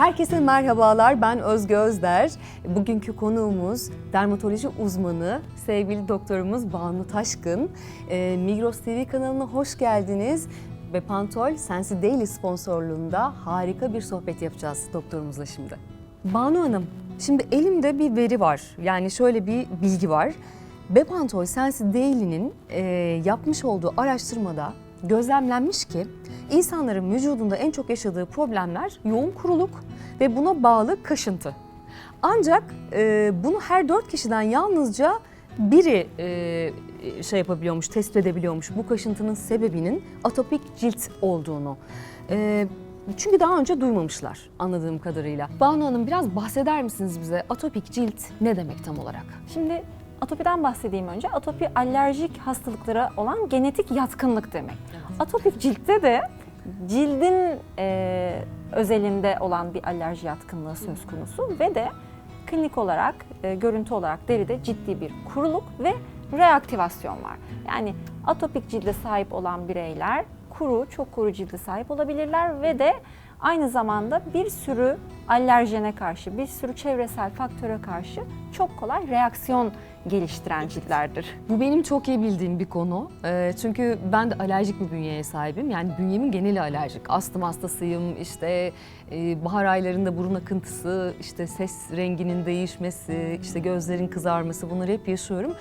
Herkese merhabalar. Ben Özge Özder. Bugünkü konuğumuz dermatoloji uzmanı sevgili doktorumuz Banu Taşkın. Ee, Migros TV kanalına hoş geldiniz. Ve Pantol Sensi Daily sponsorluğunda harika bir sohbet yapacağız doktorumuzla şimdi. Banu Hanım, şimdi elimde bir veri var. Yani şöyle bir bilgi var. Bepantol Sensi Daily'nin e, yapmış olduğu araştırmada gözlemlenmiş ki insanların vücudunda en çok yaşadığı problemler yoğun kuruluk ve buna bağlı kaşıntı. Ancak e, bunu her dört kişiden yalnızca biri e, şey yapabiliyormuş, tespit edebiliyormuş bu kaşıntının sebebinin atopik cilt olduğunu. E, çünkü daha önce duymamışlar anladığım kadarıyla. Banu Hanım biraz bahseder misiniz bize atopik cilt ne demek tam olarak? Şimdi atopiden bahsedeyim önce. Atopi alerjik hastalıklara olan genetik yatkınlık demek. Atopik ciltte de cildin e, özelinde olan bir alerji yatkınlığı söz konusu ve de klinik olarak, e, görüntü olarak deride ciddi bir kuruluk ve reaktivasyon var. Yani atopik cilde sahip olan bireyler kuru, çok kuru cilde sahip olabilirler ve de aynı zamanda bir sürü alerjene karşı, bir sürü çevresel faktöre karşı çok kolay reaksiyon geliştiren ciltlerdir. Bu benim çok iyi bildiğim bir konu. Ee, çünkü ben de alerjik bir bünyeye sahibim. Yani bünyemin geneli alerjik. Astım hastasıyım, işte e, bahar aylarında burun akıntısı, işte ses renginin değişmesi, işte gözlerin kızarması bunları hep yaşıyorum.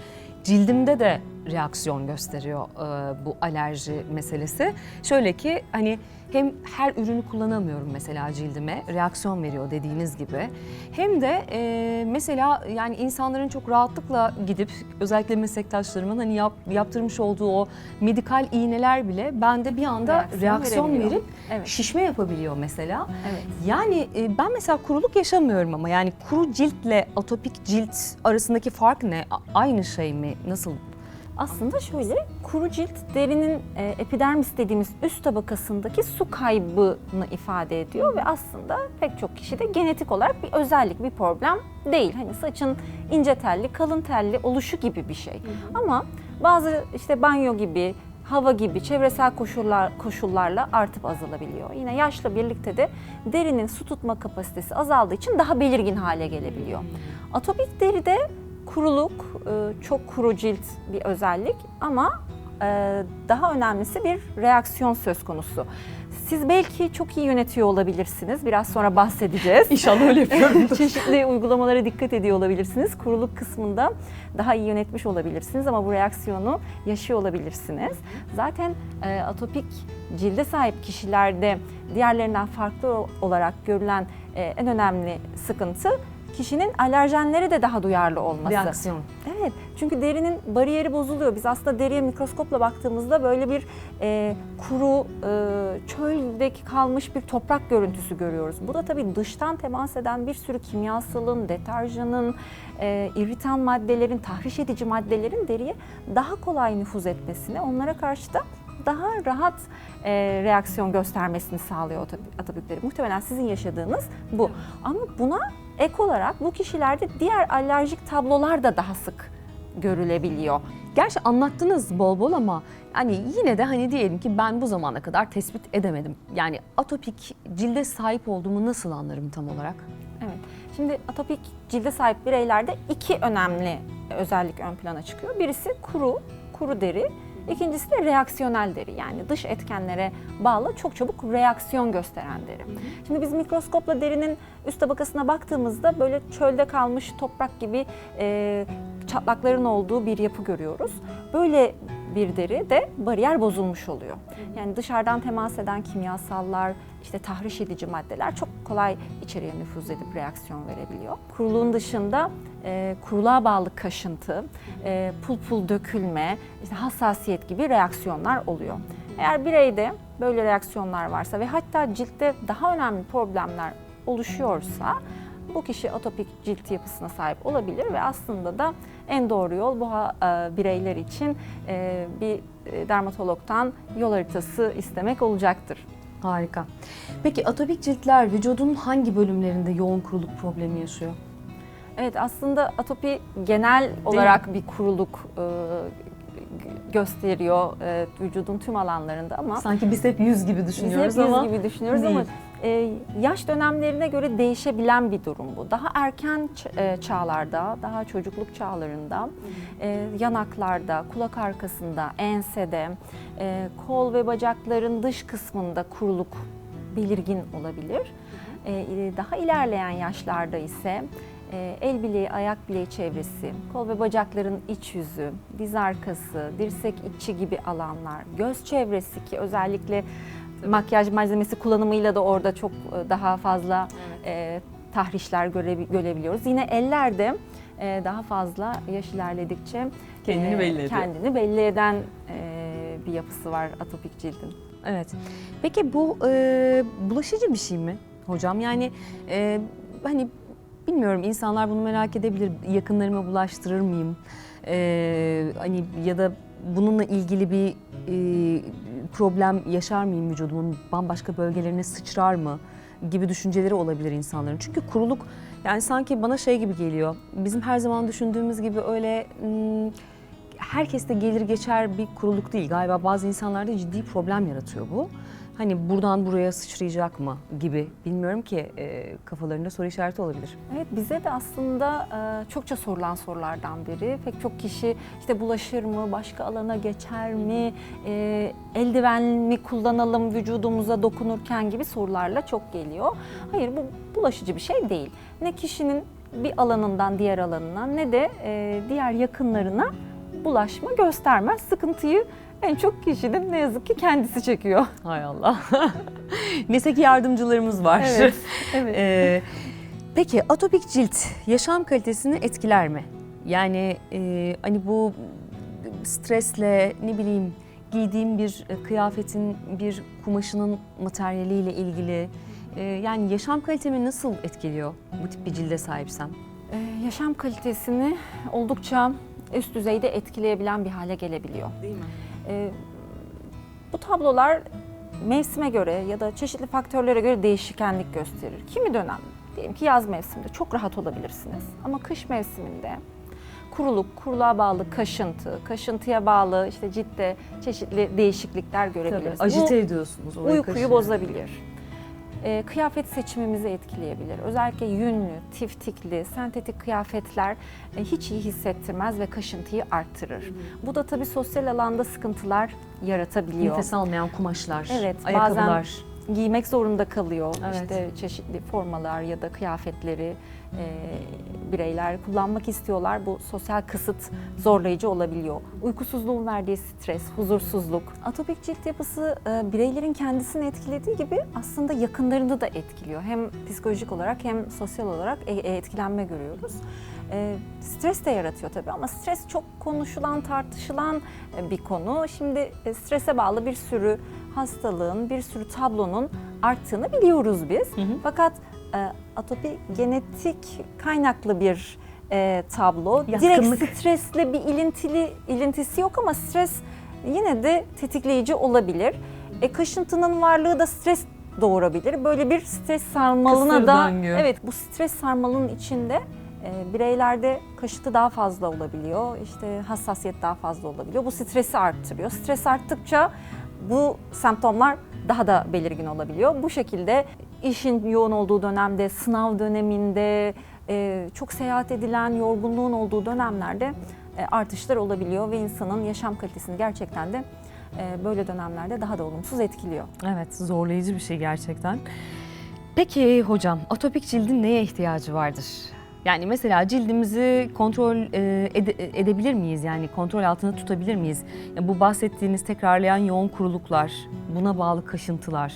Cildimde de reaksiyon gösteriyor e, bu alerji meselesi. Şöyle ki hani hem her ürünü kullanamıyorum mesela cildime reaksiyon veriyor dediğiniz gibi. Hem de e, mesela yani insanların çok rahatlıkla gidip özellikle meslektaşlarımın hani yap, yaptırmış olduğu o medikal iğneler bile bende bir anda reaksiyon, Reaksiyon verip Evet. şişme yapabiliyor mesela. Evet. Yani e, ben mesela kuruluk yaşamıyorum ama yani kuru ciltle atopik cilt arasındaki fark ne? A- Aynı şey mi? Nasıl? Aslında şöyle, kuru cilt derinin e, epidermis dediğimiz üst tabakasındaki su kaybını ifade ediyor ve aslında pek çok kişide genetik olarak bir özellik, bir problem değil. Hani saçın ince telli, kalın telli oluşu gibi bir şey. Ama bazı işte banyo gibi, hava gibi çevresel koşullar koşullarla artıp azalabiliyor. Yine yaşla birlikte de derinin su tutma kapasitesi azaldığı için daha belirgin hale gelebiliyor. Atopik deride kuruluk, e, çok kuru cilt bir özellik ama e, daha önemlisi bir reaksiyon söz konusu. Siz belki çok iyi yönetiyor olabilirsiniz. Biraz sonra bahsedeceğiz. İnşallah öyle yapıyorum. Çeşitli uygulamalara dikkat ediyor olabilirsiniz. Kuruluk kısmında daha iyi yönetmiş olabilirsiniz ama bu reaksiyonu yaşıyor olabilirsiniz. Zaten e, atopik cilde sahip kişilerde diğerlerinden farklı olarak görülen e, en önemli sıkıntı kişinin alerjenlere de daha duyarlı olması. Reaksiyon. Evet çünkü derinin bariyeri bozuluyor. Biz aslında deriye mikroskopla baktığımızda böyle bir e, kuru, e, çöldeki kalmış bir toprak görüntüsü görüyoruz. Bu da tabii dıştan temas eden bir sürü kimyasalın, deterjanın, e, irritan maddelerin, tahriş edici maddelerin deriye daha kolay nüfuz etmesine, onlara karşı da daha rahat e, reaksiyon göstermesini sağlıyor atopikleri. Muhtemelen sizin yaşadığınız bu. Ama buna ek olarak bu kişilerde diğer alerjik tablolar da daha sık görülebiliyor. Gerçi anlattınız bol bol ama hani yine de hani diyelim ki ben bu zamana kadar tespit edemedim. Yani atopik cilde sahip olduğumu nasıl anlarım tam olarak? Evet. Şimdi atopik cilde sahip bireylerde iki önemli özellik ön plana çıkıyor. Birisi kuru, kuru deri. İkincisi de reaksiyonel deri yani dış etkenlere bağlı çok çabuk reaksiyon gösteren deri. Şimdi biz mikroskopla derinin üst tabakasına baktığımızda böyle çölde kalmış toprak gibi e, çatlakların olduğu bir yapı görüyoruz. Böyle bir deri de bariyer bozulmuş oluyor. Yani dışarıdan temas eden kimyasallar, işte tahriş edici maddeler çok kolay içeriye nüfuz edip reaksiyon verebiliyor. Kuruluğun dışında e, kuruluğa bağlı kaşıntı, e, pul pul dökülme, işte hassasiyet gibi reaksiyonlar oluyor. Eğer bireyde böyle reaksiyonlar varsa ve hatta ciltte daha önemli problemler oluşuyorsa bu kişi atopik cilt yapısına sahip olabilir ve aslında da en doğru yol bu e, bireyler için e, bir e, dermatologtan yol haritası istemek olacaktır. Harika. Peki atopik ciltler vücudun hangi bölümlerinde yoğun kuruluk problemi yaşıyor? Evet aslında atopi genel olarak bir kuruluk e, gösteriyor e, vücudun tüm alanlarında ama Sanki biz hep yüz gibi biz hep düşünüyoruz yüz ama gibi düşünüyoruz ama değil. E, yaş dönemlerine göre değişebilen bir durum bu. Daha erken e, çağlarda, daha çocukluk çağlarında, e, yanaklarda, kulak arkasında, ensede, e, kol ve bacakların dış kısmında kuruluk belirgin olabilir. Daha ilerleyen yaşlarda ise el bileği, ayak bileği çevresi, kol ve bacakların iç yüzü, diz arkası, dirsek içi gibi alanlar, göz çevresi ki özellikle makyaj malzemesi kullanımıyla da orada çok e, daha fazla e, tahrişler görebi- görebiliyoruz. Yine ellerde e, daha fazla yaş ilerledikçe Kendini belli ediyor. kendini belli eden e, bir yapısı var atopik cildin. Evet. Peki bu e, bulaşıcı bir şey mi hocam? Yani e, hani bilmiyorum insanlar bunu merak edebilir. Yakınlarıma bulaştırır mıyım? E, hani ya da bununla ilgili bir e, problem yaşar mıyım vücudumun? Bambaşka bölgelerine sıçrar mı? gibi düşünceleri olabilir insanların. Çünkü kuruluk yani sanki bana şey gibi geliyor. Bizim her zaman düşündüğümüz gibi öyle hmm, herkeste gelir geçer bir kuruluk değil. Galiba bazı insanlarda ciddi problem yaratıyor bu. Hani buradan buraya sıçrayacak mı gibi. Bilmiyorum ki e, kafalarında soru işareti olabilir. Evet bize de aslında e, çokça sorulan sorulardan biri. Pek çok kişi işte bulaşır mı, başka alana geçer mi, e, eldiven mi kullanalım vücudumuza dokunurken gibi sorularla çok geliyor. Hayır bu bulaşıcı bir şey değil. Ne kişinin bir alanından diğer alanına ne de e, diğer yakınlarına bulaşma göstermez. Sıkıntıyı en çok kişinin ne yazık ki kendisi çekiyor. Hay Allah. Neyse ki yardımcılarımız var. Evet, evet. Ee, peki atopik cilt yaşam kalitesini etkiler mi? Yani e, hani bu stresle ne bileyim giydiğim bir e, kıyafetin bir kumaşının materyaliyle ilgili e, yani yaşam kalitemi nasıl etkiliyor bu tip bir cilde sahipsem? Ee, yaşam kalitesini oldukça üst düzeyde etkileyebilen bir hale gelebiliyor. Değil mi? Ee, bu tablolar mevsime göre ya da çeşitli faktörlere göre değişkenlik gösterir. Kimi dönem diyelim ki yaz mevsiminde çok rahat olabilirsiniz ama kış mevsiminde kuruluk, kuruluğa bağlı kaşıntı, kaşıntıya bağlı işte ciltte çeşitli değişiklikler görebiliriz. Bu- Ajite ediyorsunuz. uykuyu kaşıyor. bozabilir. Ee, kıyafet seçimimizi etkileyebilir. Özellikle yünlü, tiftikli, sentetik kıyafetler e, hiç iyi hissettirmez ve kaşıntıyı arttırır. Bu da tabii sosyal alanda sıkıntılar yaratabiliyor. Nefes almayan kumaşlar, Evet, ayakkabılar. Giymek zorunda kalıyor. Evet. İşte çeşitli formalar ya da kıyafetleri e, bireyler kullanmak istiyorlar. Bu sosyal kısıt zorlayıcı olabiliyor. Uykusuzluğun verdiği stres, huzursuzluk. Atopik cilt yapısı e, bireylerin kendisini etkilediği gibi aslında yakınlarını da etkiliyor. Hem psikolojik olarak hem sosyal olarak e- e, etkilenme görüyoruz. E, stres de yaratıyor tabii ama stres çok konuşulan, tartışılan e, bir konu. Şimdi e, strese bağlı bir sürü hastalığın, bir sürü tablonun arttığını biliyoruz biz. Hı hı. Fakat e, atopi genetik kaynaklı bir e, tablo. Yatkınlık. Direkt stresle bir ilintili ilintisi yok ama stres yine de tetikleyici olabilir. E, kaşıntının varlığı da stres doğurabilir. Böyle bir stres sarmalına Kısır da döngü. evet bu stres sarmalının içinde e, bireylerde kaşıntı daha fazla olabiliyor. İşte hassasiyet daha fazla olabiliyor. Bu stresi arttırıyor. Stres arttıkça bu semptomlar daha da belirgin olabiliyor. Bu şekilde işin yoğun olduğu dönemde, sınav döneminde, e, çok seyahat edilen, yorgunluğun olduğu dönemlerde e, artışlar olabiliyor ve insanın yaşam kalitesini gerçekten de e, böyle dönemlerde daha da olumsuz etkiliyor. Evet, zorlayıcı bir şey gerçekten. Peki hocam, atopik cildin neye ihtiyacı vardır? Yani mesela cildimizi kontrol e, ede- edebilir miyiz? Yani kontrol altında tutabilir miyiz? Yani bu bahsettiğiniz tekrarlayan yoğun kuruluklar, buna bağlı kaşıntılar.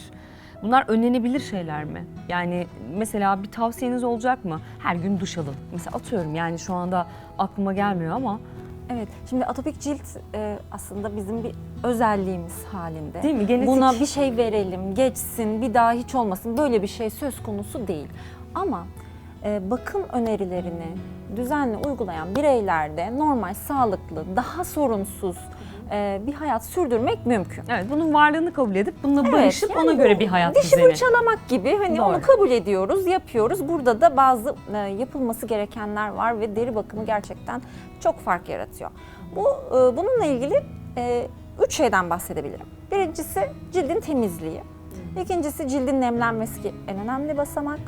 Bunlar önlenebilir şeyler mi? Yani mesela bir tavsiyeniz olacak mı? Her gün duş alın. Mesela atıyorum yani şu anda aklıma gelmiyor ama Evet, şimdi atopik cilt e, aslında bizim bir özelliğimiz halinde. Değil mi? Genetik. Buna bir şey verelim, geçsin, bir daha hiç olmasın böyle bir şey söz konusu değil. Ama bakım önerilerini düzenli uygulayan bireylerde normal, sağlıklı, daha sorunsuz e, bir hayat sürdürmek mümkün. evet bunun varlığını kabul edip bununla Evet, barışıp yani ona göre bir hayat Dişi düzeni. fırçalamak gibi hani Doğru. onu kabul ediyoruz, yapıyoruz. Burada da bazı e, yapılması gerekenler var ve deri bakımı gerçekten çok fark yaratıyor. Bu e, bununla ilgili e, üç şeyden bahsedebilirim. Birincisi cildin temizliği. İkincisi cildin nemlenmesi ki en önemli basamak.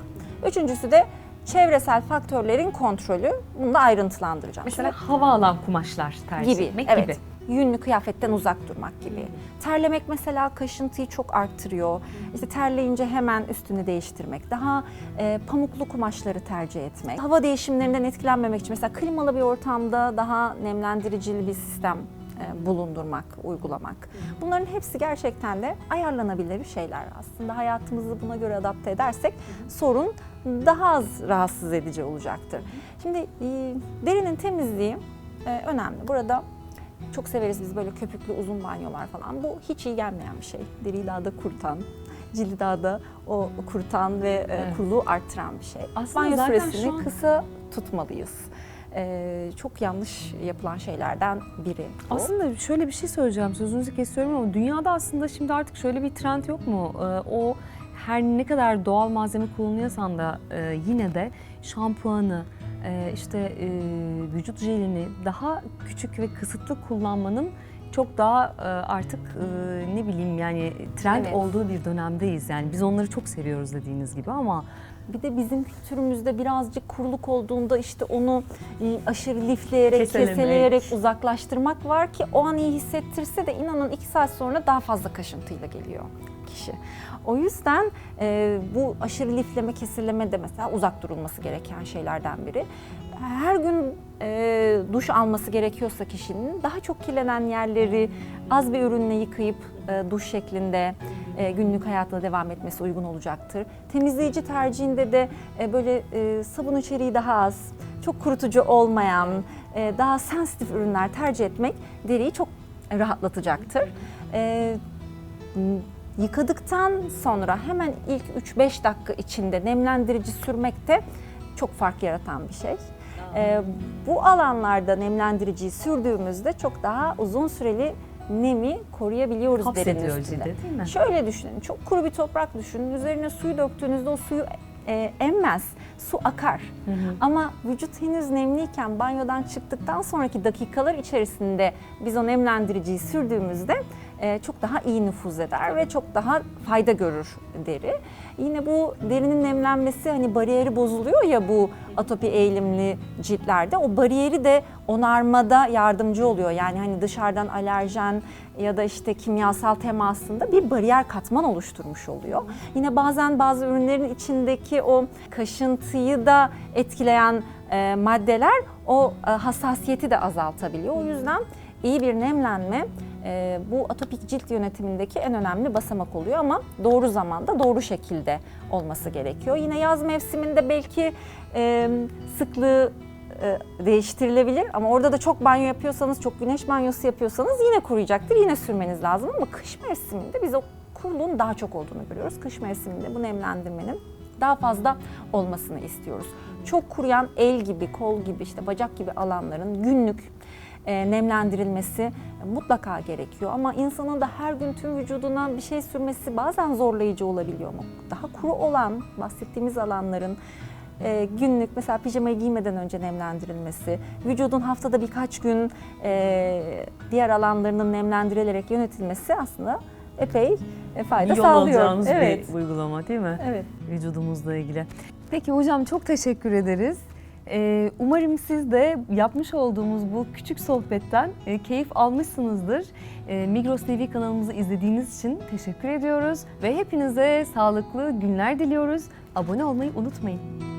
Üçüncüsü de çevresel faktörlerin kontrolü. Bunu da ayrıntılandıracağım. Mesela hava alan kumaşlar tercih gibi. etmek evet. gibi. Yünlü kıyafetten uzak durmak gibi. Terlemek mesela kaşıntıyı çok arttırıyor. İşte terleyince hemen üstünü değiştirmek. Daha e, pamuklu kumaşları tercih etmek. Hava değişimlerinden etkilenmemek için mesela klimalı bir ortamda daha nemlendiricili bir sistem e, bulundurmak, uygulamak. Bunların hepsi gerçekten de ayarlanabilir şeyler aslında. Hayatımızı buna göre adapte edersek sorun daha az rahatsız edici olacaktır. Şimdi e, derinin temizliği e, önemli. Burada çok severiz biz böyle köpüklü uzun banyolar falan. Bu hiç iyi gelmeyen bir şey. Deriyi daha da kurutan, cildi daha da o kurutan ve e, Evet. kuruluğu arttıran bir şey. Aslında Banyo süresini an- kısa tutmalıyız. E, çok yanlış yapılan şeylerden biri bu. Aslında şöyle bir şey söyleyeceğim, sözünüzü kesiyorum ama dünyada aslında şimdi artık şöyle bir trend yok mu? Ee, o her ne kadar doğal malzeme kullanıyorsan da e, yine de şampuanı, e, işte e, vücut jelini daha küçük ve kısıtlı kullanmanın çok daha e, artık e, ne bileyim yani trend Evet. olduğu bir dönemdeyiz. Yani biz onları çok seviyoruz dediğiniz gibi ama Bir de bizim kültürümüzde birazcık kuruluk olduğunda işte onu e, aşırı lifleyerek, Keselemek. keseleyerek uzaklaştırmak var ki o an iyi hissettirse de inanın iki saat sonra daha fazla kaşıntıyla geliyor kişi. O yüzden e, bu aşırı lifleme, keseleme de mesela uzak durulması gereken şeylerden biri. Her gün e, duş alması gerekiyorsa kişinin daha çok kirlenen yerleri az bir ürünle yıkayıp e, duş şeklinde e, günlük hayatına devam etmesi uygun olacaktır. Temizleyici tercihinde de e, böyle e, sabun içeriği daha az, çok kurutucu olmayan, e, daha sensitif ürünler tercih etmek deriyi çok rahatlatacaktır. E, Yıkadıktan sonra hemen ilk 3-5 dakika içinde nemlendirici sürmek de çok fark yaratan bir şey. Ee, bu alanlarda nemlendiriciyi sürdüğümüzde çok daha uzun süreli nemi koruyabiliyoruz hapsediyor üstünde. cilde değil mi? Şöyle düşünün, çok kuru bir toprak düşünün. Üzerine suyu döktüğünüzde o suyu e, emmez, su akar. Hı hı. Ama vücut henüz nemliyken banyodan çıktıktan sonraki dakikalar içerisinde biz o nemlendiriciyi sürdüğümüzde çok daha iyi nüfuz eder ve çok daha fayda görür deri. Yine bu derinin nemlenmesi hani bariyeri bozuluyor ya bu atopi eğilimli ciltlerde. O bariyeri de onarmada yardımcı oluyor. Yani hani dışarıdan alerjen ya da işte kimyasal temasında bir bariyer katman oluşturmuş oluyor. Yine bazen bazı ürünlerin içindeki o kaşıntıyı da etkileyen e, maddeler o e, hassasiyeti de azaltabiliyor. O yüzden iyi bir nemlenme e, bu atopik cilt yönetimindeki en önemli basamak oluyor ama doğru zamanda doğru şekilde olması gerekiyor. Yine yaz mevsiminde belki e, sıklığı e, değiştirilebilir ama orada da çok banyo yapıyorsanız, çok güneş banyosu yapıyorsanız yine kuruyacaktır. Yine sürmeniz lazım ama kış mevsiminde biz o kuruluğun daha çok olduğunu görüyoruz. Kış mevsiminde bu nemlendirmenin daha fazla olmasını istiyoruz. Çok kuruyan el gibi, kol gibi, işte bacak gibi alanların günlük nemlendirilmesi mutlaka gerekiyor. Ama insanın da her gün tüm vücuduna bir şey sürmesi bazen zorlayıcı olabiliyor ama daha kuru olan bahsettiğimiz alanların e, günlük mesela pijamayı giymeden önce nemlendirilmesi, vücudun haftada birkaç gün e, diğer alanlarının nemlendirilerek yönetilmesi aslında epey e, fayda Yol sağlıyor. Evet. bir uygulama değil mi? Evet. vücudumuzla ilgili. Peki hocam çok teşekkür ederiz. Ee, umarım siz de yapmış olduğumuz bu küçük sohbetten e, keyif almışsınızdır. E, Migros TV kanalımızı izlediğiniz için teşekkür ediyoruz ve hepinize sağlıklı günler diliyoruz. Abone olmayı unutmayın.